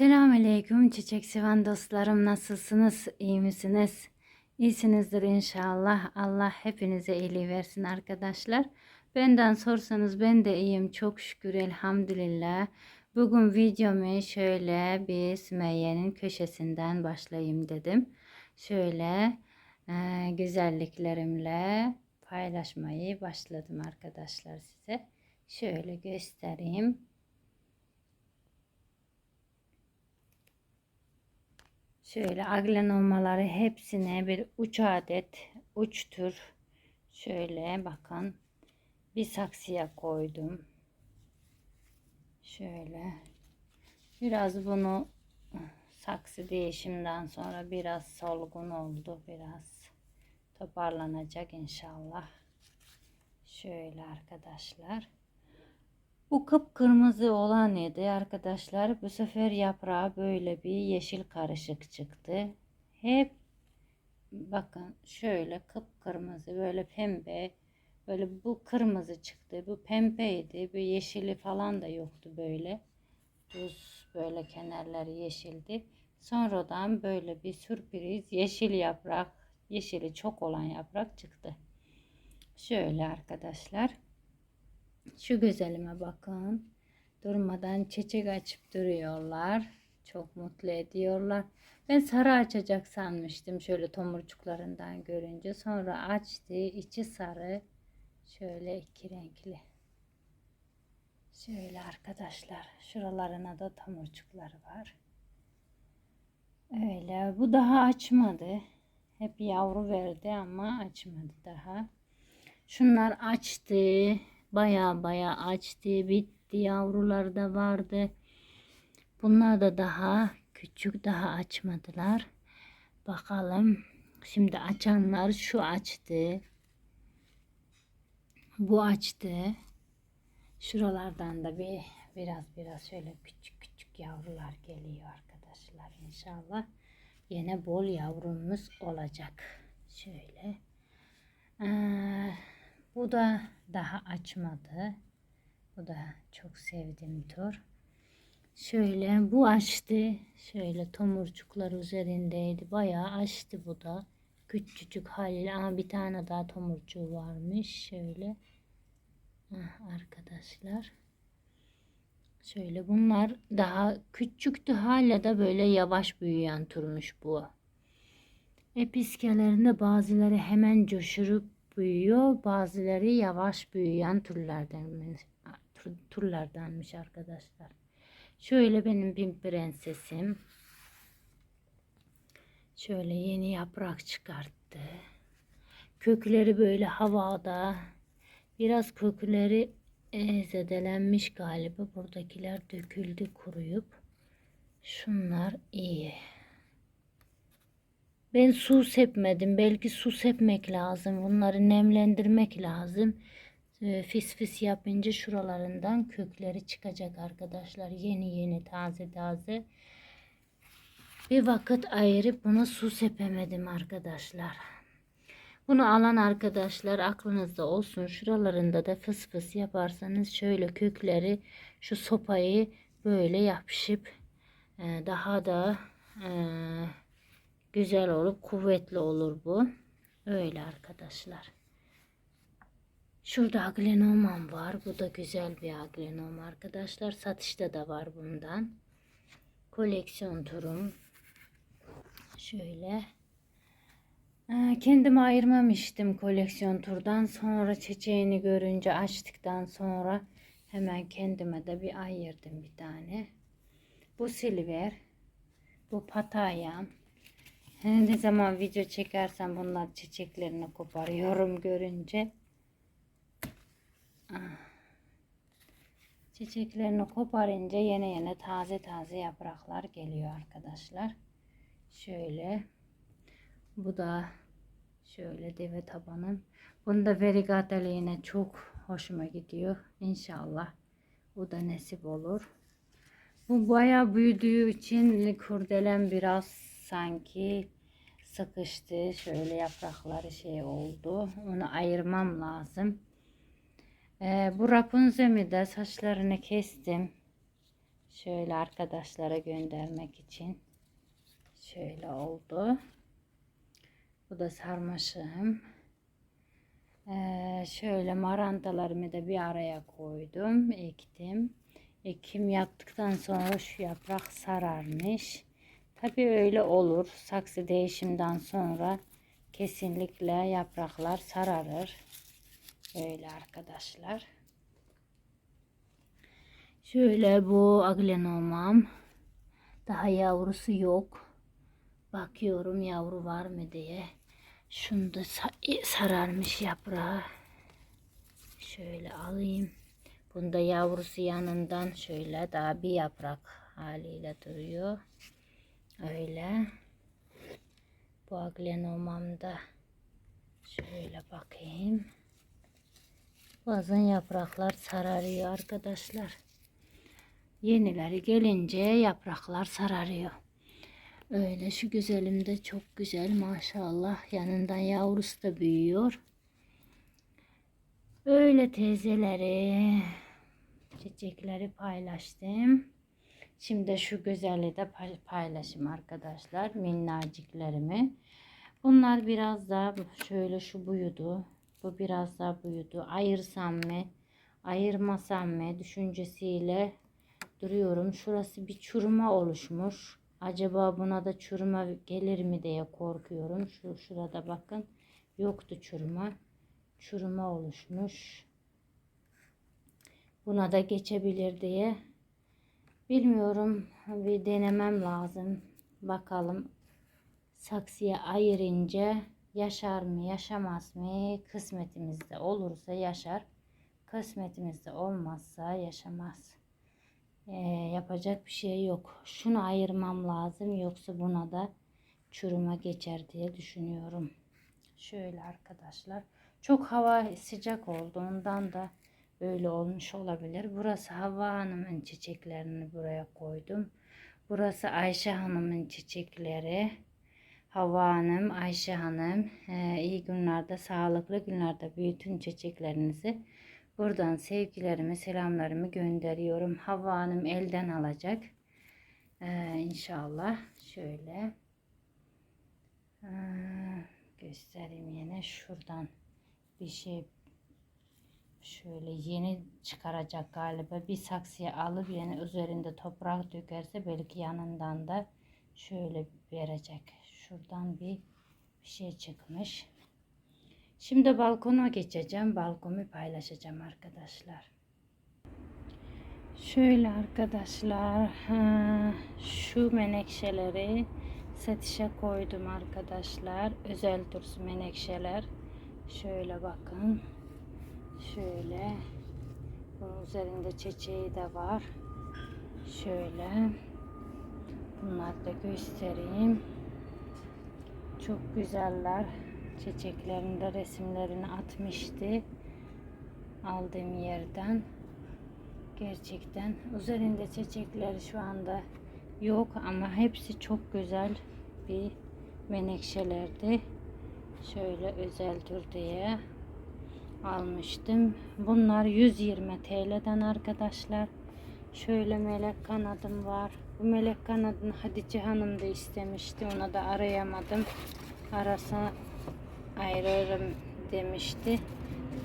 Selamünaleyküm çiçek seven dostlarım. Nasılsınız? İyi misiniz? İyisinizdir inşallah. Allah hepinize iyiliği versin arkadaşlar. Benden sorsanız ben de iyiyim. Çok şükür elhamdülillah. Bugün videomu şöyle bir Sümeyye'nin köşesinden başlayayım dedim. Şöyle e, güzelliklerimle paylaşmayı başladım arkadaşlar size. Şöyle göstereyim Şöyle aglenomaları hepsine bir uç adet uç tür şöyle bakın bir saksıya koydum. Şöyle biraz bunu saksı değişimden sonra biraz solgun oldu biraz toparlanacak inşallah. Şöyle arkadaşlar. Bu kıpkırmızı olan idi arkadaşlar. Bu sefer yaprağı böyle bir yeşil karışık çıktı. Hep bakın şöyle kıpkırmızı böyle pembe böyle bu kırmızı çıktı. Bu pembeydi. Bu yeşili falan da yoktu böyle. Düz böyle kenarları yeşildi. Sonradan böyle bir sürpriz yeşil yaprak, yeşili çok olan yaprak çıktı. Şöyle arkadaşlar. Şu güzelime bakın. Durmadan çiçek açıp duruyorlar. Çok mutlu ediyorlar. Ben sarı açacak sanmıştım şöyle tomurcuklarından görünce. Sonra açtı. içi sarı. Şöyle iki renkli. Şöyle arkadaşlar. Şuralarına da tomurcukları var. Öyle. Bu daha açmadı. Hep yavru verdi ama açmadı daha. Şunlar açtı. Baya baya açtı, bitti. Yavrular da vardı. Bunlar da daha küçük, daha açmadılar. Bakalım. Şimdi açanlar şu açtı. Bu açtı. Şuralardan da bir biraz biraz şöyle küçük küçük yavrular geliyor arkadaşlar inşallah. Yine bol yavrumuz olacak. Şöyle. Ee, bu da daha açmadı. Bu da çok sevdiğim tür. Şöyle bu açtı. Şöyle tomurcuklar üzerindeydi. Bayağı açtı bu da. Küçücük haliyle ama bir tane daha tomurcuğu varmış. Şöyle. Ah, arkadaşlar. Şöyle bunlar daha küçüktü hala da böyle yavaş büyüyen turmuş bu. Episkelerinde bazıları hemen coşurup büyüyor. Bazıları yavaş büyüyen türlerdenmiş, türlerdenmiş arkadaşlar. Şöyle benim bir prensesim. Şöyle yeni yaprak çıkarttı. Kökleri böyle havada. Biraz kökleri e, zedelenmiş galiba. Buradakiler döküldü kuruyup. Şunlar iyi. Ben su sepmedim. Belki su sepmek lazım. Bunları nemlendirmek lazım. Ee, fis fis yapınca şuralarından kökleri çıkacak arkadaşlar. Yeni yeni taze taze. Bir vakit ayırıp buna su sepemedim arkadaşlar. Bunu alan arkadaşlar aklınızda olsun. Şuralarında da fıs fıs yaparsanız şöyle kökleri şu sopayı böyle yapışıp e, daha da e, güzel olup kuvvetli olur bu. Öyle arkadaşlar. Şurada aglenomam var. Bu da güzel bir aglenom arkadaşlar. Satışta da var bundan. Koleksiyon turum. Şöyle. Ee, kendim ayırmamıştım koleksiyon turdan. Sonra çiçeğini görünce açtıktan sonra hemen kendime de bir ayırdım bir tane. Bu silver. Bu pataya. Ne zaman video çekersem bunlar çiçeklerini koparıyorum görünce. Ah. Çiçeklerini koparınca yine yine taze taze yapraklar geliyor arkadaşlar. Şöyle. Bu da şöyle deve tabanım. Bunda verigateli yine çok hoşuma gidiyor. İnşallah bu da nasip olur. Bu bayağı büyüdüğü için kurdelen biraz sanki sıkıştı. Şöyle yaprakları şey oldu. Onu ayırmam lazım. Ee, bu Rapunzel'i de saçlarını kestim. Şöyle arkadaşlara göndermek için. Şöyle oldu. Bu da sarmaşığım. Ee, şöyle marantalarımı da bir araya koydum. Ektim. Ekim yaptıktan sonra şu yaprak sararmış. Tabii öyle olur. Saksı değişimden sonra kesinlikle yapraklar sararır. Öyle arkadaşlar. Şöyle bu aglenomam. Daha yavrusu yok. Bakıyorum yavru var mı diye. Şunda sa- sararmış yaprağı. Şöyle alayım. Bunda yavrusu yanından şöyle daha bir yaprak haliyle duruyor. Öyle. Bu aglenomamda şöyle bakayım. Bazen yapraklar sararıyor arkadaşlar. Yenileri gelince yapraklar sararıyor. Öyle şu güzelim de çok güzel maşallah. Yanından yavrusu da büyüyor. Öyle teyzeleri, çiçekleri paylaştım. Şimdi şu güzelliği de pay- paylaşayım arkadaşlar. Minnacıklarımı. Bunlar biraz daha şöyle şu buyudu. Bu biraz daha buyudu. Ayırsam mı? Ayırmasam mı? Düşüncesiyle duruyorum. Şurası bir çürüme oluşmuş. Acaba buna da çürüme gelir mi diye korkuyorum. Şu şurada bakın. Yoktu çürüme. Çürüme oluşmuş. Buna da geçebilir diye. Bilmiyorum. Bir denemem lazım. Bakalım. Saksıya ayırınca yaşar mı yaşamaz mı? Kısmetimizde olursa yaşar. Kısmetimizde olmazsa yaşamaz. Ee, yapacak bir şey yok. Şunu ayırmam lazım yoksa buna da çürüme geçer diye düşünüyorum. Şöyle arkadaşlar. Çok hava sıcak olduğundan da böyle olmuş olabilir. Burası Havva Hanım'ın çiçeklerini buraya koydum. Burası Ayşe Hanım'ın çiçekleri. Havva Hanım, Ayşe Hanım ee, iyi günlerde, sağlıklı günlerde bütün çiçeklerinizi buradan sevgilerimi, selamlarımı gönderiyorum. Havva Hanım elden alacak. Ee, inşallah şöyle ee, göstereyim yine şuradan bir şey şöyle yeni çıkaracak galiba. Bir saksıya alıp yine üzerinde toprak dökerse belki yanından da şöyle verecek. Şuradan bir, bir şey çıkmış. Şimdi balkona geçeceğim. Balkonumu paylaşacağım arkadaşlar. Şöyle arkadaşlar ha, şu menekşeleri satışa koydum arkadaşlar. Özel turs menekşeler. Şöyle bakın Şöyle. Bunun üzerinde çiçeği de var. Şöyle. Bunları da göstereyim. Çok güzeller. Çiçeklerinde resimlerini atmıştı. Aldığım yerden. Gerçekten. Üzerinde çiçekleri şu anda yok ama hepsi çok güzel bir menekşelerdi. Şöyle özel tür diye almıştım. Bunlar 120 TL'den arkadaşlar. Şöyle melek kanadım var. Bu melek kanadını Hatice Hanım da istemişti. Ona da arayamadım. Arasa ayırırım demişti.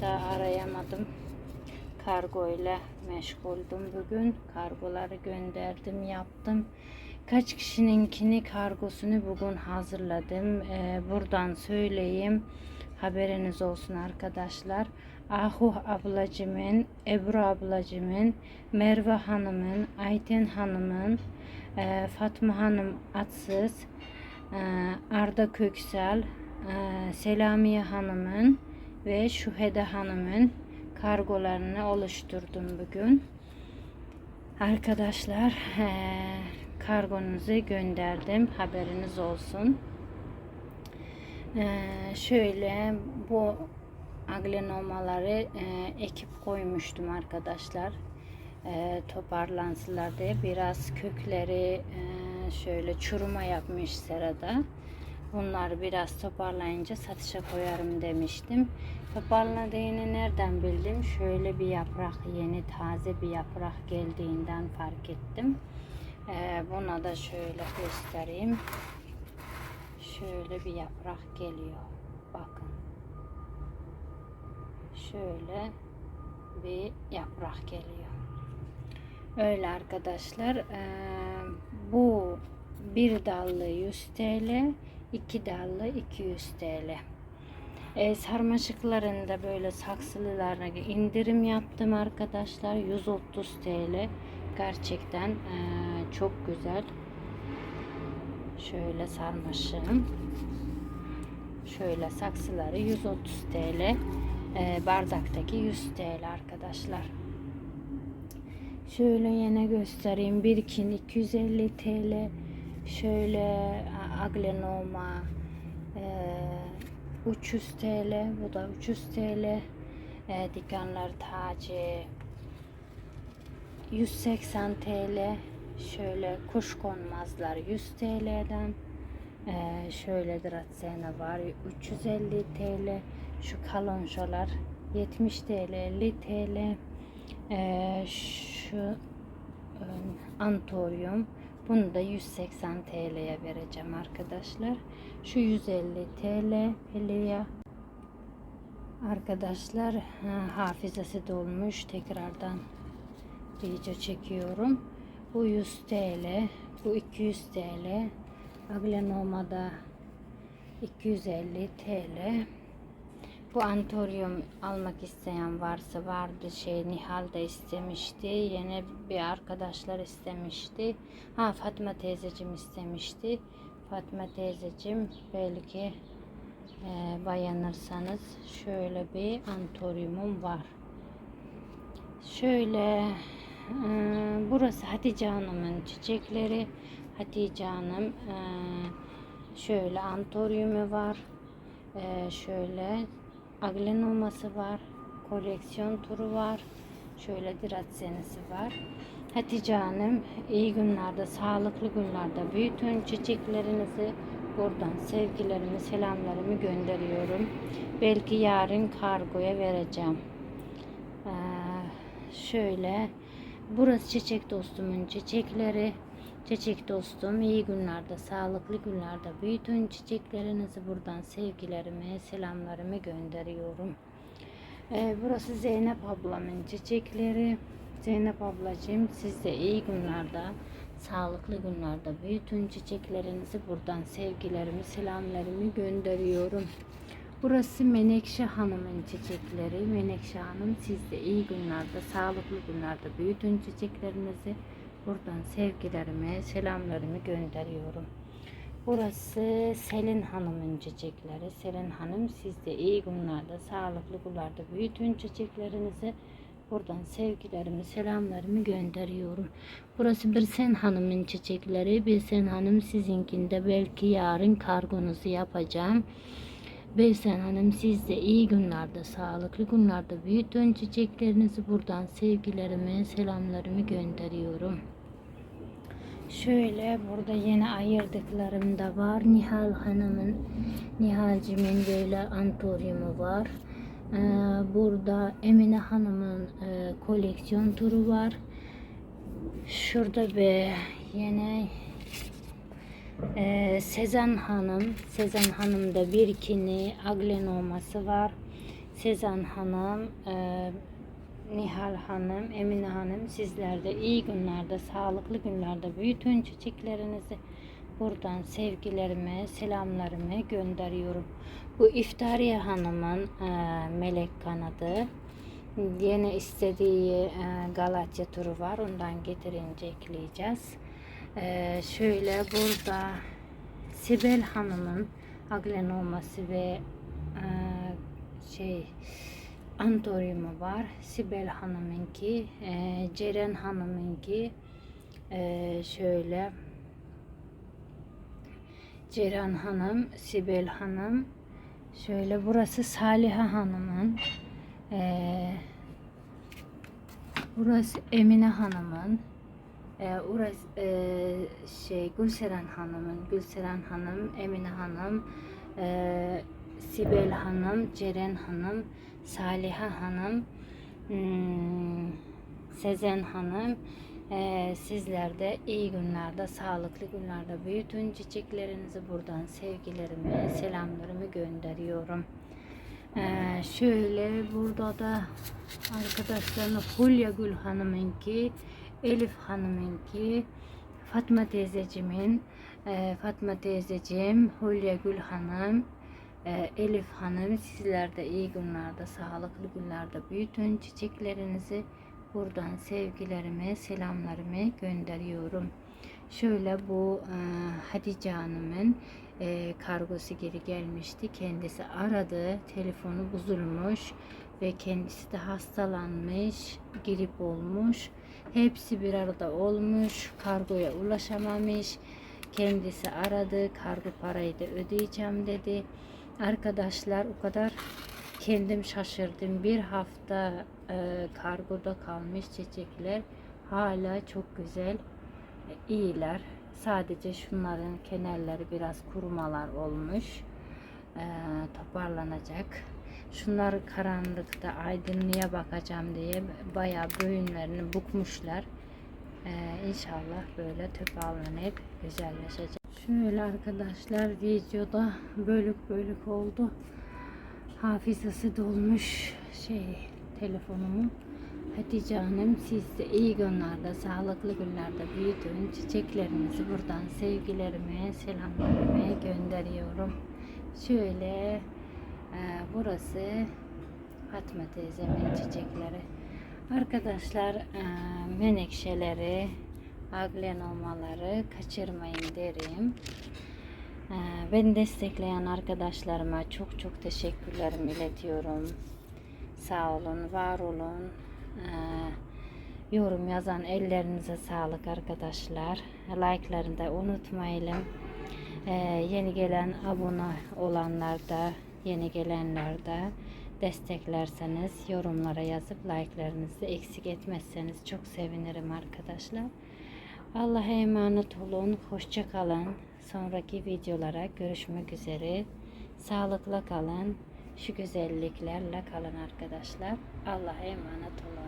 Daha arayamadım. Kargo ile meşguldüm bugün. Kargoları gönderdim, yaptım. Kaç kişininkini kargosunu bugün hazırladım. Ee, buradan söyleyeyim. Haberiniz olsun arkadaşlar. Ahu ablacımın, Ebru ablacımın, Merve Hanım'ın, Ayten Hanım'ın, e, Fatma Hanım Atsız, e, Arda Köksal, e, Selamiye Hanım'ın ve Şuhede Hanım'ın kargolarını oluşturdum bugün. Arkadaşlar e, kargonuzu gönderdim. Haberiniz olsun. Ee, şöyle bu aglenomaları e, ekip koymuştum arkadaşlar. E, toparlansınlar diye biraz kökleri e, şöyle çuruma yapmış serada. Bunları biraz toparlayınca satışa koyarım demiştim. Toparladığını nereden bildim? Şöyle bir yaprak, yeni taze bir yaprak geldiğinden fark ettim. Ee, buna da şöyle göstereyim. Şöyle bir yaprak geliyor. Bakın. Şöyle bir yaprak geliyor. Öyle arkadaşlar. Bu bir dallı 100 TL, iki dallı 200 TL. Ee, sarmaşıklarında böyle saksılılarına indirim yaptım arkadaşlar. 130 TL. Gerçekten ee, çok güzel. Şöyle sarmaşığım. Şöyle saksıları 130 TL. Ee, bardaktaki 100 TL arkadaşlar. Şöyle yine göstereyim. Birkin 250 TL. Şöyle aglenoma e, 300 TL. Bu da 300 TL. E, dikenler tacı 180 TL. Şöyle kuş konmazlar 100 TL'den. E, şöyle dratsena var 350 TL. Şu kalonşolar 70 TL 50 TL. E, şu e, antoryum bunu da 180 TL'ye vereceğim arkadaşlar. Şu 150 TL Helia. Arkadaşlar ha, hafızası dolmuş. Tekrardan video çekiyorum. Bu 100 TL. Bu 200 TL. Aglenoma'da 250 TL. Bu antoryum almak isteyen varsa vardı şey Nihal da istemişti. Yine bir arkadaşlar istemişti. Ha Fatma teyzecim istemişti. Fatma teyzecim belki e, bayanırsanız şöyle bir antoryumum var. Şöyle e, burası Hatice Hanım'ın çiçekleri. Hatice Hanım e, şöyle antoryumu var. E, şöyle aglenoması var. Koleksiyon turu var. Şöyle senesi var. Hatice Hanım iyi günlerde, sağlıklı günlerde büyütün çiçeklerinizi. Buradan sevgilerimi, selamlarımı gönderiyorum. Belki yarın kargoya vereceğim. Ee, şöyle burası çiçek dostumun çiçekleri. Çiçek dostum iyi günlerde, sağlıklı günlerde büyütün çiçeklerinizi buradan sevgilerimi, selamlarımı gönderiyorum. Ee, burası Zeynep ablamın çiçekleri. Zeynep ablacığım siz de iyi günlerde, sağlıklı günlerde büyütün çiçeklerinizi buradan sevgilerimi, selamlarımı gönderiyorum. Burası Menekşe Hanım'ın çiçekleri. Menekşe Hanım siz de iyi günlerde, sağlıklı günlerde büyütün çiçeklerinizi Buradan sevgilerimi, selamlarımı gönderiyorum. Burası Selin Hanım'ın çiçekleri. Selin Hanım siz de iyi günlerde, sağlıklı günlerde büyütün çiçeklerinizi. Buradan sevgilerimi, selamlarımı gönderiyorum. Burası bir Sen Hanım'ın çiçekleri. Bir Sen Hanım sizinkinde belki yarın kargonuzu yapacağım. Beysen Hanım siz de iyi günlerde, sağlıklı günlerde büyütün çiçeklerinizi. Buradan sevgilerimi, selamlarımı gönderiyorum. Şöyle burada yeni ayırdıklarım da var. Nihal Hanım'ın, Nihalcimin böyle antoryumu var. Ee, burada Emine Hanım'ın e, koleksiyon turu var. Şurada bir yine e, Sezen Hanım, Sezen Hanım'da bir kini aglenoması var. Sezen Hanım, e, Nihal Hanım, Emine Hanım sizler de iyi günlerde, sağlıklı günlerde büyütün çiçeklerinizi. Buradan sevgilerimi, selamlarımı gönderiyorum. Bu İftariye Hanım'ın e, melek kanadı. Yeni istediği e, Galatya turu var. Ondan getirince ekleyeceğiz. E, şöyle burada Sibel Hanım'ın aglenoması ve e, şey Antoryumu var. Sibel Hanım'ınki, e, Ceren Hanım'ınki e, şöyle Ceren Hanım, Sibel Hanım şöyle burası Saliha Hanım'ın e, burası Emine Hanım'ın Ee, orası e, şey Gülseren Hanım'ın, Gülseren Hanım, Emine Hanım, e, Sibel Hanım, Ceren Hanım, Saliha Hanım, hmm, Sezen Hanım. Ee, sizler de iyi günlerde, sağlıklı günlerde büyütün çiçeklerinizi buradan sevgilerimi, selamlarımı gönderiyorum. Ee, şöyle burada da arkadaşlarım Hulya Gül Hanım'ınki, Elif Hanım'ınki, Fatma teyzecimin, e, Fatma teyzeciğim, Hulya Gül Hanım, e, Elif Hanım sizler de iyi günlerde, sağlıklı günlerde büyütün çiçeklerinizi. Buradan sevgilerimi, selamlarımı gönderiyorum. Şöyle bu e, Hatice Hanım'ın e, kargosu geri gelmişti. Kendisi aradı. Telefonu bozulmuş ve kendisi de hastalanmış, grip olmuş. Hepsi bir arada olmuş. Kargoya ulaşamamış. Kendisi aradı. Kargo parayı da ödeyeceğim dedi. Arkadaşlar o kadar kendim şaşırdım. Bir hafta e, kargoda kalmış çiçekler hala çok güzel, iyiler. Sadece şunların kenarları biraz kurumalar olmuş. E, toparlanacak. Şunlar karanlıkta aydınlığa bakacağım diye bayağı boyunlarını bukmuşlar. E, inşallah böyle toparlanıp güzelleşecek. Şöyle arkadaşlar videoda bölük bölük oldu hafızası dolmuş şey telefonumu. Hatice Hanım siz de iyi günlerde, sağlıklı günlerde büyütün. Çiçeklerinizi buradan sevgilerimi, selamlarımı gönderiyorum. Şöyle burası Fatma teyzemin çiçekleri. Arkadaşlar e, menekşeleri, aglenomaları kaçırmayın derim. Ee, Beni destekleyen arkadaşlarıma çok çok teşekkürlerimi iletiyorum. Sağ olun, var olun. Ee, Yorum yazan ellerinize sağlık arkadaşlar. Like'larını da unutmayalım. Ee, Yeni gelen abone olanlar da, yeni gelenler de desteklerseniz, yorumlara yazıp like'larınızı eksik etmezseniz çok sevinirim arkadaşlar. Allah'a emanet olun. Hoşça kalın. Sonraki videolara görüşmek üzere. Sağlıkla kalın. Şu güzelliklerle kalın arkadaşlar. Allah'a emanet olun.